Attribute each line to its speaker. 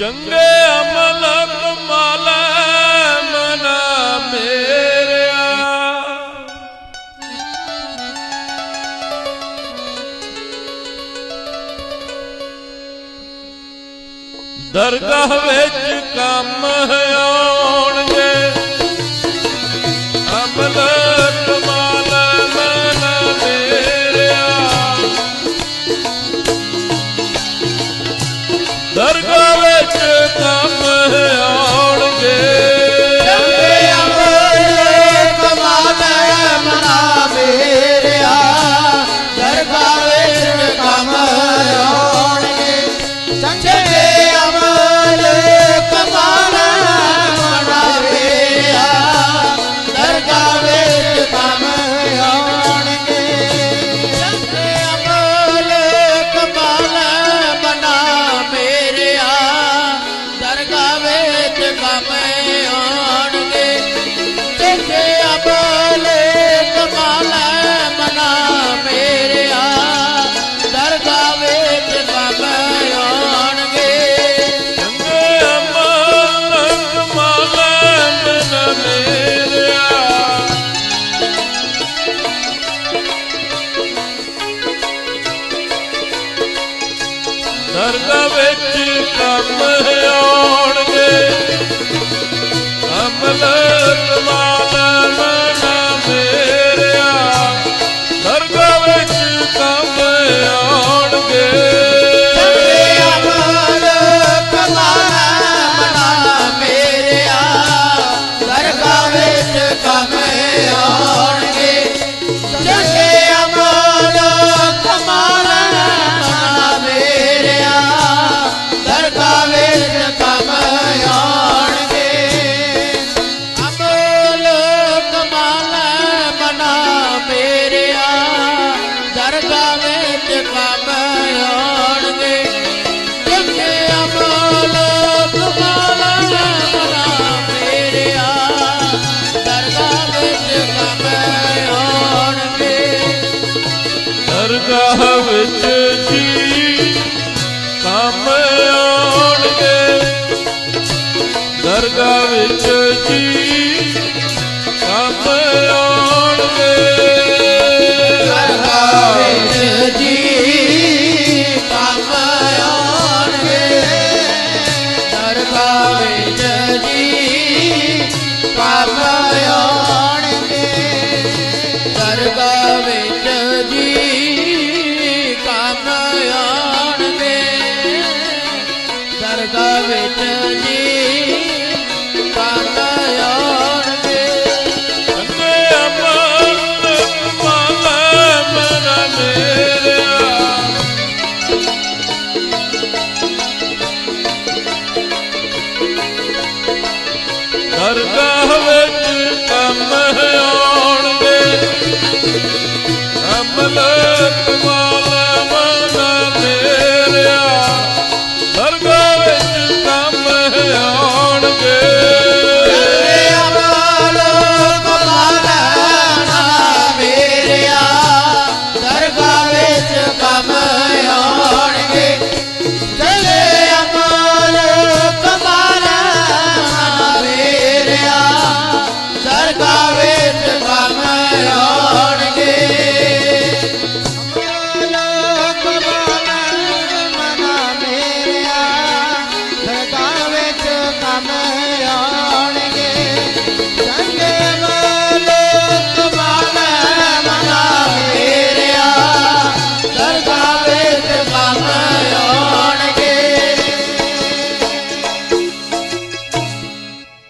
Speaker 1: ਚੰਗੇ ਅਮਲ ਕਮਾਲੇ ਮਨਾ ਮੇਰਿਆ। ਦਰਗਾਹ ਵਿੱਚ ਕੰਮ ਆਉਣਗੇ। ਅਮਲ ਦਰਗਾਹ
Speaker 2: ਘਰ ਵਿੱਚ ਕੰਮ ਆਉਣ ਦਰਗਾਹ ਵਿੱਚ
Speaker 1: ਜੀ।